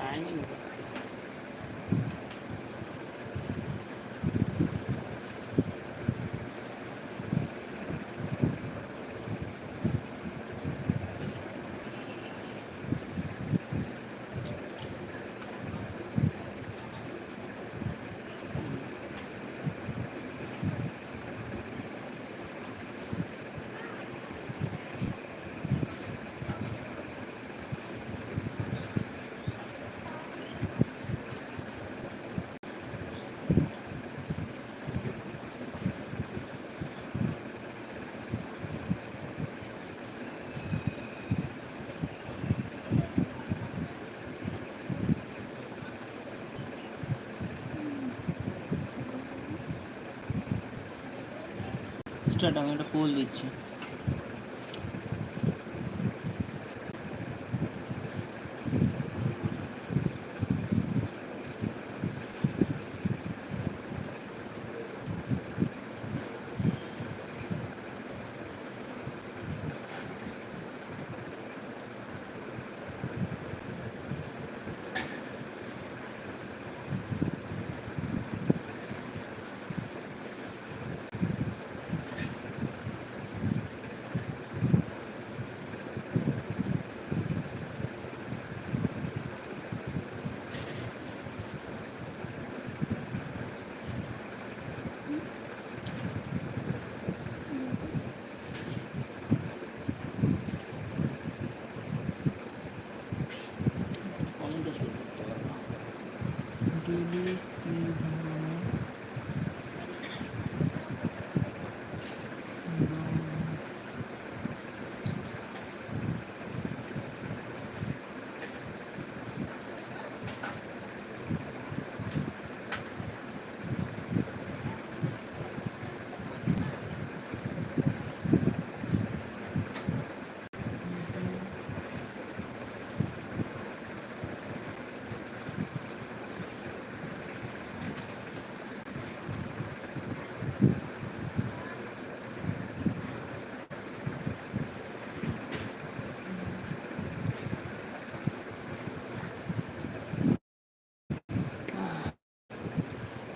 timing. Start আমি একটা pole দিচ্ছি কমেন্ট আসলে করতে পারব না। Daily কি ধরনের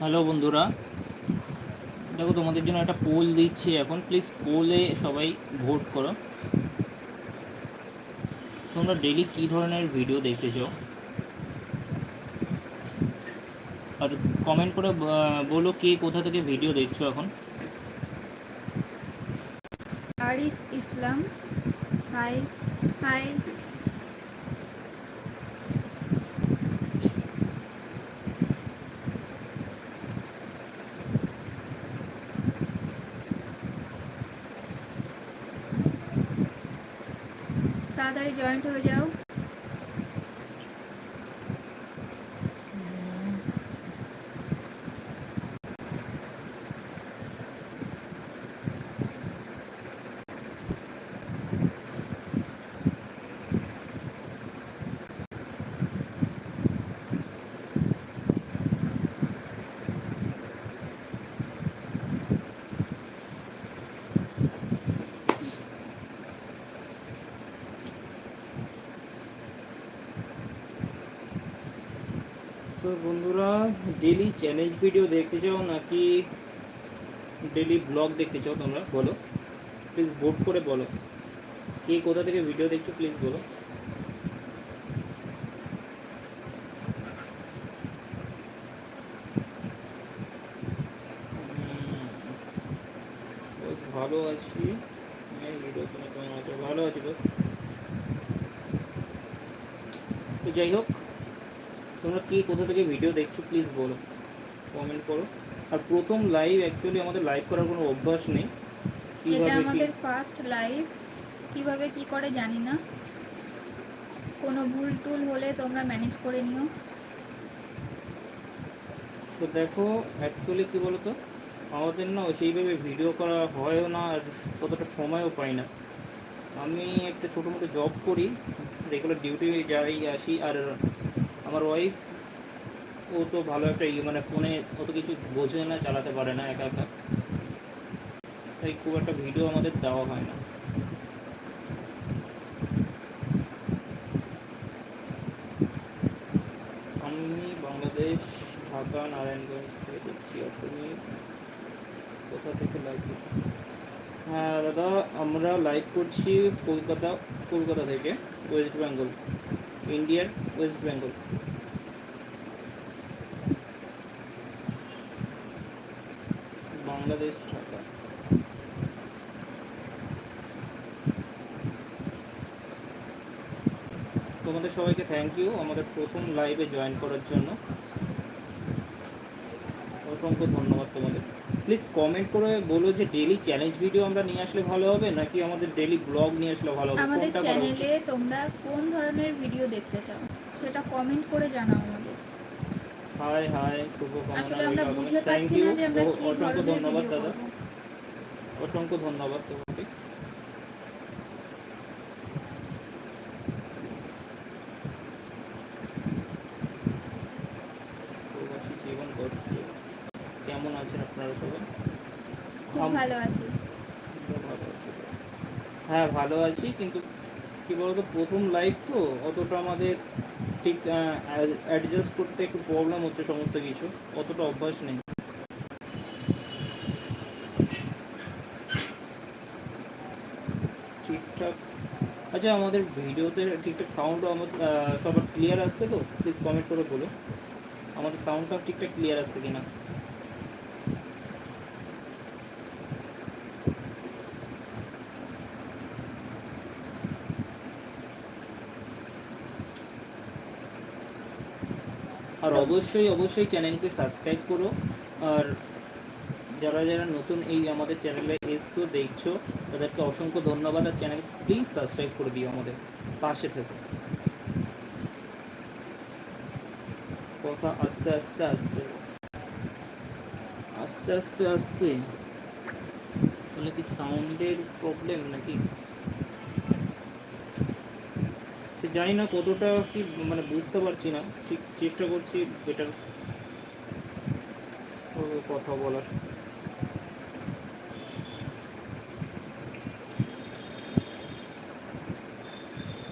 হ্যালো বন্ধুরা। দেখো তোমাদের জন্য একটা পোল দিচ্ছি এখন। প্লিজ পোলে সবাই ভোট করো। তোমরা ডেলি কী ধরনের ভিডিও দেখতে আর কমেন্ট করে বলো কে কোথা থেকে ভিডিও দেখছ এখন। আরিফ ইসলাম হাই হাই তাড়াতাড়ি জয়েন্ট হয়ে যাও তো বন্ধুরা ডেলি চ্যালেঞ্জ ভিডিও দেখতে চাও নাকি ডেলি ব্লগ দেখতে চাও তোমরা? বলো। প্লিজ ভোট করে বলো। কে কোথা থেকে ভিডিও দেখছ প্লিজ বলো। ভালো আছি। ভিডিও তুমি কেমন আছো? ভালো আছি তো যাই হোক তোমরা কি কোথা থেকে ভিডিও দেখছ প্লিজ বলো কমেন্ট করো। আর প্রথম লাইভ অ্যাকচুয়ালি আমাদের লাইভ করার কোনো অভ্যাস নেই। এটা আমাদের ফার্স্ট লাইভ কীভাবে কি করে জানি না। কোনো ভুল টুল হলে তোমরা ম্যানেজ করে নিও। তো দেখো অ্যাকচুয়ালি কি বলতো আমাদের না সেইভাবে ভিডিও করা হয়ও না আর কতটা সময়ও পাই না। আমি একটা ছোটো মোটো জব করি রেগুলার ডিউটি যাই আসি আর আমার ওয়াইফ ও তো ভালো একটা ইয়ে মানে ফোনে অত কিছু বোঝে না, চালাতে পারে না, একা একা। তাই খুব একটা ভিডিও আমাদের দেওয়া হয় না। আমি বাংলাদেশ, ঢাকা, নারায়ণগঞ্জ থেকে দেখছি তুমি কোথা থেকে লাইভ করছ হ্যাঁ দাদা, আমরা লাইভ করছি কলকাতা কলকাতা থেকে ওয়েস্ট বেঙ্গল ইন্ডিয়ার ওয়েস্ট বেঙ্গল বাংলাদেশ ঢাকা তোমাদের সবাইকে থ্যাংক ইউ আমাদের প্রথম লাইভে জয়েন করার জন্য। অসংখ্য ধন্যবাদ তোমাদের। প্লিজ কমেন্ট করে বলো যে ডেলি চ্যালেঞ্জ ভিডিও আমরা নিয়ে আসলে ভালো হবে নাকি আমাদের ডেলি ব্লগ নিয়ে আসলে ভালো হবে? আমাদের? চ্যানেলে তোমরা কোন ধরনের ভিডিও দেখতে চাও সেটা কমেন্ট করে জানাও আমাদের। হাই হাই শুভ আসলে আমরা বুঝতে পারছি না যে আমরা কি অসংখ্য ধন্যবাদ দাদা। অসংখ্য ধন্যবাদ তোমাকে প্রবাসী জীবন কষ্ট কেমন আছেন আপনারা সবাই? খুব ভালো আছি। হ্যাঁ ভালো আছি কিন্তু কি বলতো প্রথম লাইভ তো অতটা আমাদের ঠিক অ্যাডজাস্ট করতে একটু প্রবলেম হচ্ছে সমস্ত কিছু। অতটা অভ্যাস নেই। ঠিকঠাক। আচ্ছা আমাদের ভিডিওতে ঠিকঠাক সাউন্ডও আমার সবার ক্লিয়ার আসছে তো? প্লিজ কমেন্ট করে বলো। আমাদের সাউন্ডটা ঠিকঠাক ক্লিয়ার আসছে কিনা? আর অবশ্যই অবশ্যই চ্যানেলকে সাবস্ক্রাইব করো। আর যারা যারা নতুন এই আমাদের চ্যানেলে এসছো, দেখছ, তাদেরকে অসংখ্য ধন্যবাদ। আর চ্যানেল প্লিজ সাবস্ক্রাইব করে দিও আমাদের পাশে থেকে। কথা আস্তে আস্তে আস্তে। আস্তে আস্তে আস্তে। তাহলে কি সাউন্ডের প্রবলেম নাকি? জানি না কতটা কি মানে বুঝতে পারছি না। ঠিক চেষ্টা করছি বেটার কথা বলার।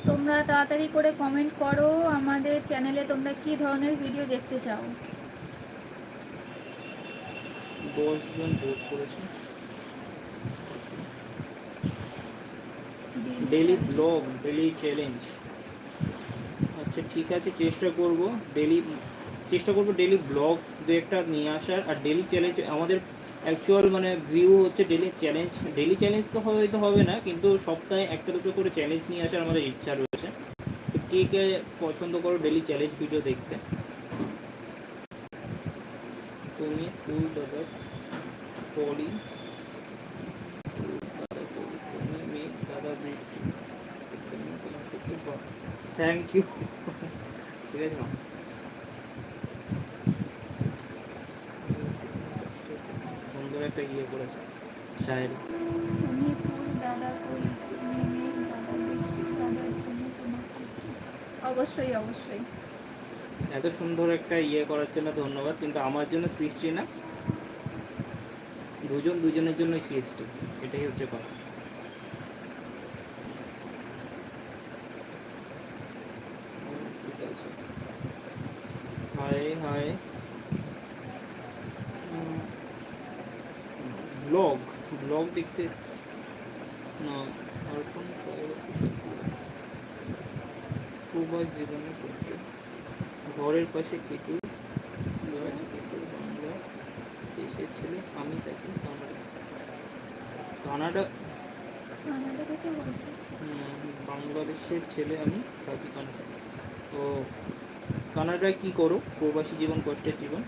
তোমরা তাড়াতাড়ি করে কমেন্ট করো আমাদের চ্যানেলে তোমরা কি ধরনের ভিডিও দেখতে চাও? দশজন ভোট করেছে। ডেলি ব্লগ ডেলি চ্যালেঞ্জ আচ্ছা ঠিক আছে, চেষ্টা করব ডেলি চেষ্টা করব ডেলি ব্লগ দু একটা নিয়ে আসার। আর ডেলি চ্যালেঞ্জ আমাদের অ্যাকচুয়াল মানে ভিউ হচ্ছে ডেলি চ্যালেঞ্জ ডেলি চ্যালেঞ্জ তো হয়তো হবে না, কিন্তু সপ্তাহে একটা দুটো করে চ্যালেঞ্জ নিয়ে আসার আমাদের ইচ্ছা রয়েছে। তো কে কে পছন্দ করো ডেলি চ্যালেঞ্জ ভিডিও দেখতে? তুমি, ফুল দাদা পলি দাদা পলি, তুমি দাদা বৃষ্টি। থ্যাংক ইউ ঠিক আছে মা সুন্দর একটা ইয়ে করেছে শায়েরি সৃষ্টি অবশ্যই অবশ্যই। এত সুন্দর একটা ইয়ে করার জন্য ধন্যবাদ কিন্তু আমার জন্য সৃষ্টি না। দুজন দুজনের জন্য সৃষ্টি এটাই হচ্ছে কথা হুম, ঠিক আছে হাই হাই। ব্লগ ব্লগ দেখতে না আর কোন প্রবাস জীবনে কষ্ট ঘরের পাশে গাছ কিছু বাংলা দেশের ছেলে আমি থাকি কানাডা। কানাডা? কানাডা থেকে বলছি? বাংলাদেশের ছেলে আমি থাকি কানাডা। তো কানাডায় কি করো? প্রবাসী জীবন, কষ্টের জীবন?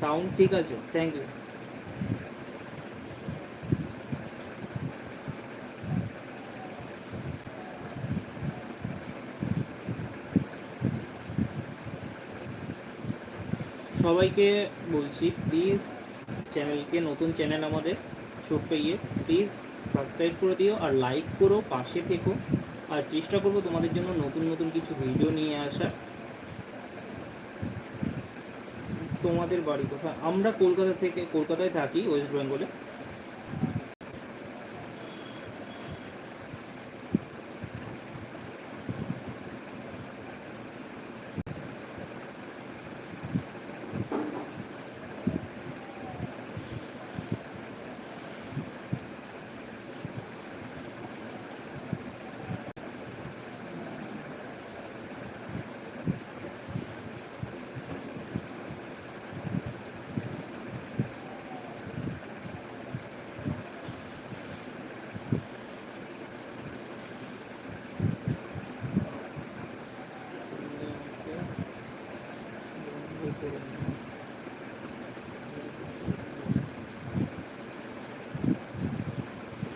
সাউন্ড ঠিক আছে? থ্যাংক ইউ সবাইকে বলছি প্লিজ চ্যানেলকে নতুন চ্যানেল আমাদের। ছোট্ট ইয়ে প্লিজ সাবস্ক্রাইব করে দিও আর লাইক করো, পাশে থেকো। আর চেষ্টা করব তোমাদের জন্য নতুন নতুন কিছু ভিডিও নিয়ে আসার। তোমাদের বাড়ি কোথায়? আমরা কলকাতা থেকে, কলকাতায় থাকি ওয়েস্ট বেঙ্গলে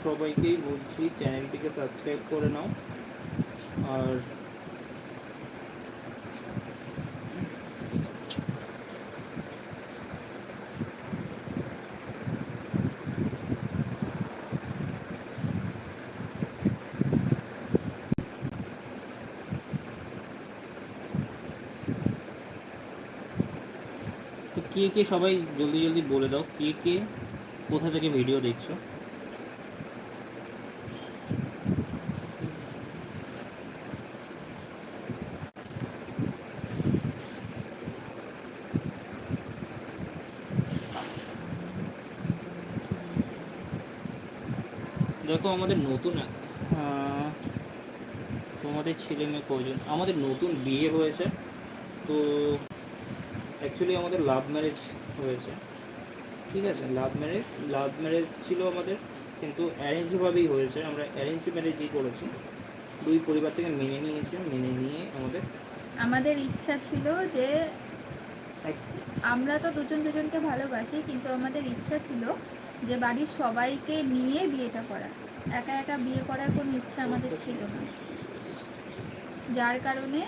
সবাইকেই বলছি, চ্যানেলটিকে সাবস্ক্রাইব করে নাও। আর কে কে সবাই জলদি জলদি বলে দাও, কে কে কোথা থেকে ভিডিও দেখছ? দেখো আমাদের নতুন তোমাদের ছেলে মেয়ে কজন আমাদের নতুন বিয়ে হয়েছে তো অ্যাকচুয়ালি আমাদের লাভ ম্যারেজ হয়েছে ঠিক আছে? লাভ ম্যারেজ লাভ ম্যারেজ ছিল আমাদের কিন্তু অ্যারেঞ্জভাবেই হয়েছে। আমরা অ্যারেঞ্জ ম্যারেজই করেছি। দুই পরিবার থেকে মেনে নিয়েছে মেনে নিয়ে আমাদের আমাদের ইচ্ছা ছিল যে আমরা তো দুজন দুজনকে ভালোবাসি কিন্তু আমাদের ইচ্ছা ছিল যে বাড়ির সবাইকে নিয়ে বিয়েটা করা। একা একা বিয়ে করার কোনো ইচ্ছা আমাদের ছিল না। যার কারণে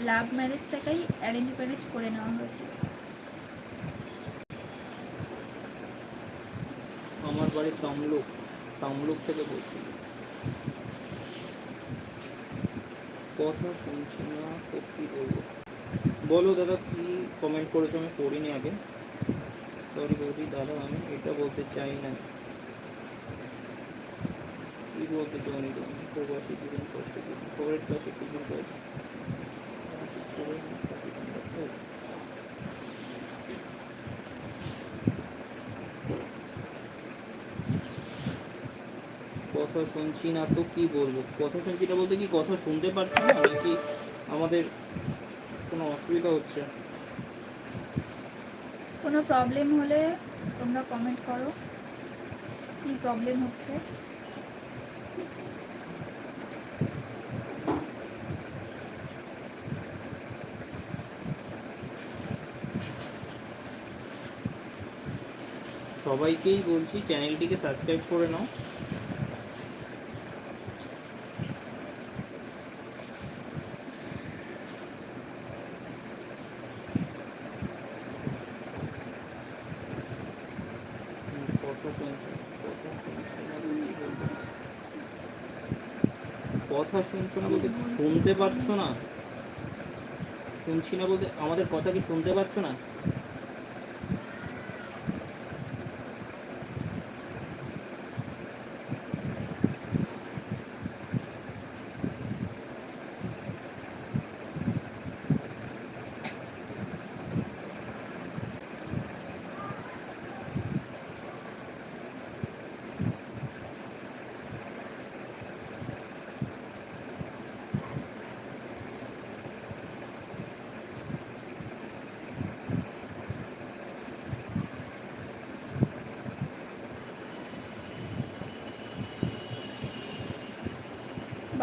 লাভ ম্যারেজটাকেই অ্যারেঞ্জ ম্যারেজ করে নেওয়া হয়েছে। আমার বাড়ি তমলুক। তমলুক থেকে বলছি। কথা শুনছি না বলব? বলো দাদা, কি কমেন্ট করেছ? আমি পড়িনি আগে। সরি বৌদি দাদা আমি এটা বলতে চাই না। কি বলতে চাও নি তুমি প্রবাসী জীবন কষ্ট খবরের পাশে জীবন কাজ কথা শুনছি না তো কি বলব? কথা শুনছি না বলতে কি কথা শুনতে পারছি না? নাকি আমাদের কোনো অসুবিধা হচ্ছে? কোনো প্রবলেম হলে তোমরা কমেন্ট করো। কি প্রবলেম হচ্ছে? সবাইকেই বলছি চ্যানেলটিকে সাবস্ক্রাইব করে নাও হুম, কথা শুনছি কথা শুনছি না তো কি বলব? কথা শুনছো না বলতে শুনতে পারছ না? শুনছি না বলতে আমাদের কথা কি শুনতে পারছ না?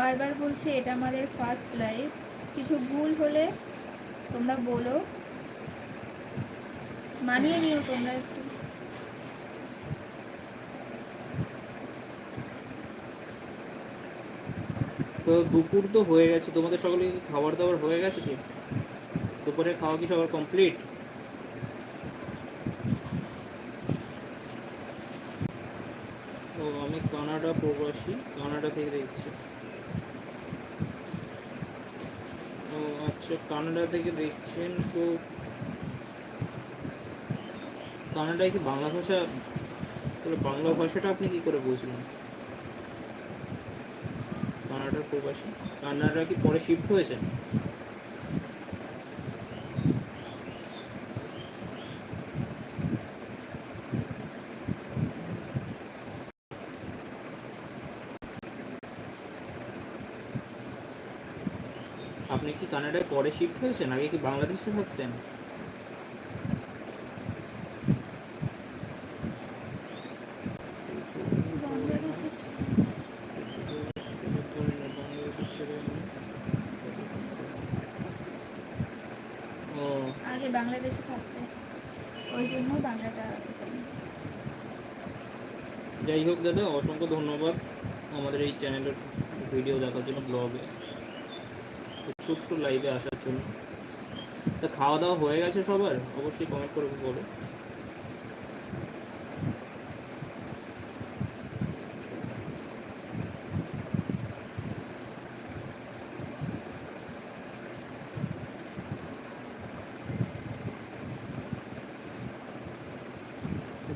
বারবার বলছি, এটা আমাদের ফার্স্ট লাইভ কিছু ভুল হলে তোমরা বলো। মানিয়ে নিও তোমরা একটু। তো দুপুর তো হয়ে গেছে। তোমাদের সকলে খাবার দাবার হয়ে গেছে কি? দুপুরে খাওয়া কি সবার কমপ্লিট ও, আমি কানাডা প্রবাসী। কানাডা থেকে দেখছি ও আচ্ছা কানাডা থেকে দেখছেন তো। কানাডায় কি বাংলা ভাষা, তাহলে বাংলা ভাষাটা আপনি কি করে বুঝলেন? কানাডার প্রবাসী, কানাডা কি পরে শিফট হয়েছে আপনি কি কানাডায় পরে শিফট হয়েছেন আগে কি বাংলাদেশে থাকতেন ও। আগে বাংলাদেশে থাকতে। ওই জন্য বাংলাটা। যাই হোক দাদা অসংখ্য ধন্যবাদ আমাদের এই চ্যানেলের ভিডিও দেখার জন্য ব্লগে ছোট্ট লাইভে আসার জন্য। তা খাওয়া দাওয়া হয়ে গেছে সবার? অবশ্যই কমেন্ট করে বলো।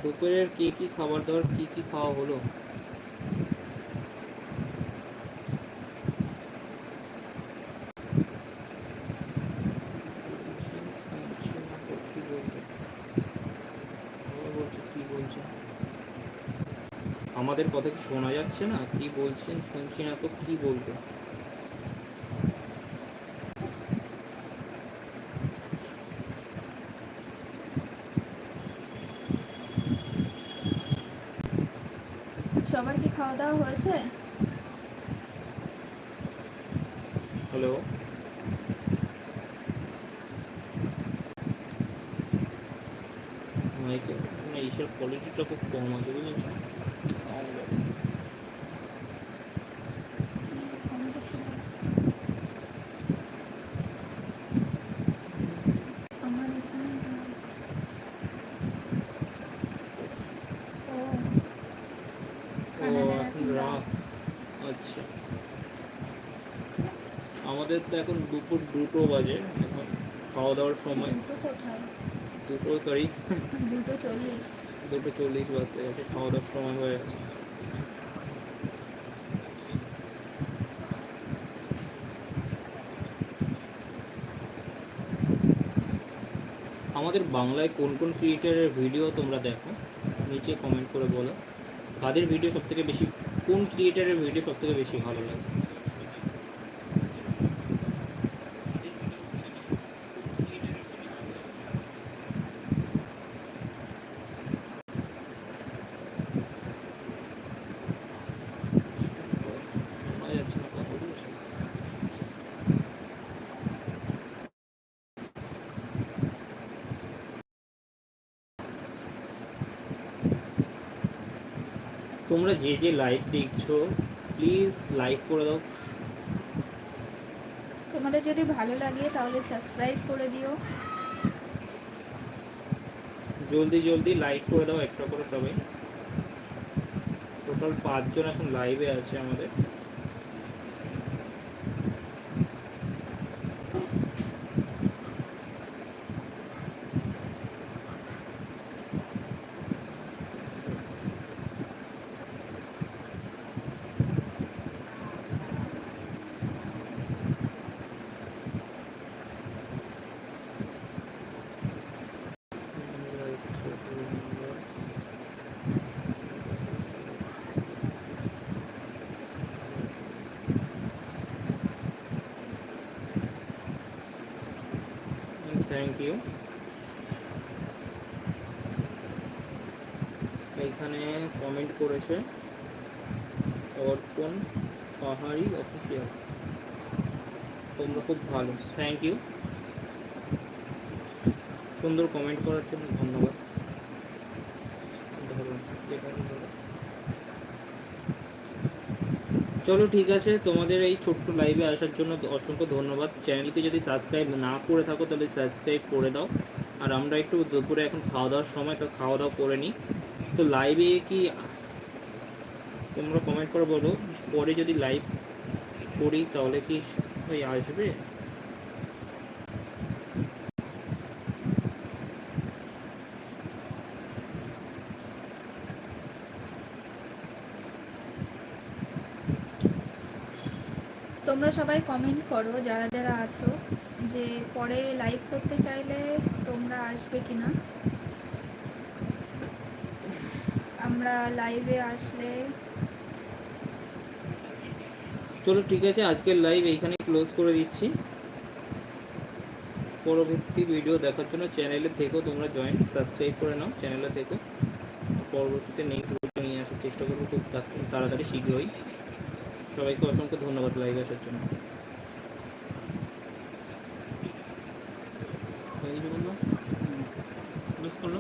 দুপুরের কি কি খাবার দাবার কি কি খাওয়া হলো কি বলবে? আবার বলছে কি বলছে আমাদের কথা কি শোনা যাচ্ছে না? কি বলছেন? শুনছি না তো কি বলবে? সবার কি খাওয়া দাওয়া হয়েছে? হ্যালো? মাইকে এইসব কোয়ালিটিটা খুব কম আছে বুঝেছ আচ্ছা। আমাদের তো এখন দুপুর দুটো বাজে এখন খাওয়া দাওয়ার সময়। দুটো সরি দুটো চল্লিশ। দুটো চল্লিশ বাজতে গেছে খাওয়া দাওয়ার সময় হয়ে গেছে। আমাদের বাংলায় কোন কোন ক্রিয়েটারের ভিডিও তোমরা দেখো নিচে কমেন্ট করে বলো। কাদের ভিডিও সব থেকে বেশি কোন ক্রিয়েটারের ভিডিও সব থেকে বেশি ভালো লাগে শোনা যাচ্ছে না কথা বলছো তোমরা যে যে লাইভ দেখছ প্লিজ লাইক করে দাও। তোমাদের যদি ভালো লাগে তাহলে সাবস্ক্রাইব করে দিও। জলদি জলদি লাইক করে দাও একটা করে সবাই। টোটাল পাঁচজন এখন লাইভে আছে আমাদের থ্যাংক ইউ এইখানে করেছে অর্পণ পাহাড়ি অফিসিয়াল তোমরা খুব ভালো। থ্যাংক ইউ সুন্দর কমেন্ট করার জন্য ধন্যবাদ। চলো, ঠিক আছে। তোমাদের এই ছোট্ট লাইভে আসার জন্য অসংখ্য ধন্যবাদ। চ্যানেলকে যদি সাবস্ক্রাইব না করে থাকো, তাহলে সাবস্ক্রাইব করে দাও। আর আমরা একটু দুপুরে এখন খাওয়া দাওয়ার সময়, তো খাওয়া দাওয়া করে নিই। তো লাইভে কি তোমরা কমেন্ট করে বলো, পরে যদি লাইভ করি তাহলে কি ওই আসবে? তোমরা সবাই কমেন্ট করো, যারা যারা আছো, যে পরে লাইভ করতে চাইলে তোমরা আসবে কিনা? আমরা লাইভে আসলে চলো ঠিক আছে, আজকের লাইভ এইখানে ক্লোজ করে দিচ্ছি। পরবর্তী ভিডিও দেখার জন্য চ্যানেলে থেকো, তোমরা জয়েন সাবস্ক্রাইব করে নাও চ্যানেলে থেকো। পরবর্তীতে নেক্সট ভিডিও নিয়ে আসার চেষ্টা করব খুব তাড়াতাড়ি, শীঘ্রই। সবাইকে অসংখ্য ধন্যবাদ লাইভ আসার জন্য। মিস করল?